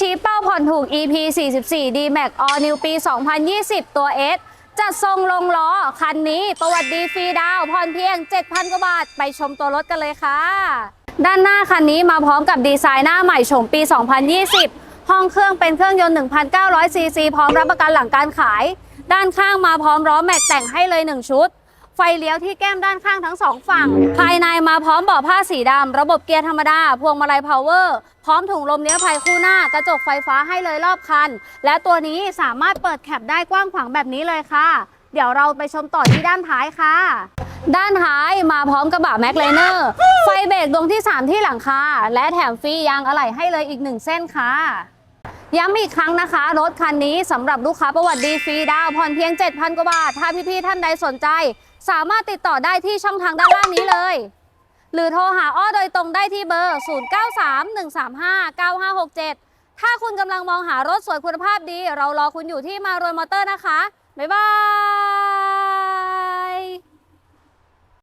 ชี้เป้าผ่อนถูก EP 44 D Max All New ปี 2020 ตัว S จัดทรงลงล้อ คันนี้ประวัติดีฟรีดาวผ่อนเพียง 7,000 กว่าบาท ไปชมตัวรถกันเลยค่ะ ด้านหน้าคันนี้มาพร้อมกับดีไซน์หน้าใหม่โฉมปี 2020 ห้องเครื่องเป็นเครื่องยนต์ 1,900ซีซีพร้อมรับประกันหลังการขาย ด้านข้างมาพร้อมล้อแม็กแต่งให้เลย 1 ชุด ฟเลี้ยวที่แก้มด้านข้างทั้งสองฝั่ง ภายในมาพร้อมเบาะผ้าสีดำ ระบบเกียร์ธรรมดา พวงมาลัยพาวเวอร์ พร้อมถุงลมนิรภัยคู่หน้า กระจกไฟฟ้าให้เลยรอบคัน และตัวนี้สามารถเปิดแคปได้กว้างขวางแบบนี้เลยค่ะ เดี๋ยวเราไปชมต่อที่ด้านท้ายค่ะ ด้านท้ายมาพร้อมกระบะแม็กไลเนอร์ ไฟเบรกดวงที่ 3 ที่หลังคา และแถมฟรียางอะไหล่ให้เลยอีกหนึ่งเส้นค่ะ ย้ำอีกครั้งนะคะ รถคันนี้สำหรับลูกค้าประวัติดีฟรีดาวผ่อนเพียง 7,000 กว่าบาท ถ้าพี่ๆท่านใดสนใจ สามารถติดต่อได้ที่ช่องทางด้านล่างนี้เลย หรือโทรหาอ้อโดยตรงได้ที่เบอร์ 0931359567 ถ้าคุณกำลังมองหารถสวยคุณภาพดี เรารอคุณอยู่ที่มารวยมอเตอร์นะคะ บ๊ายบาย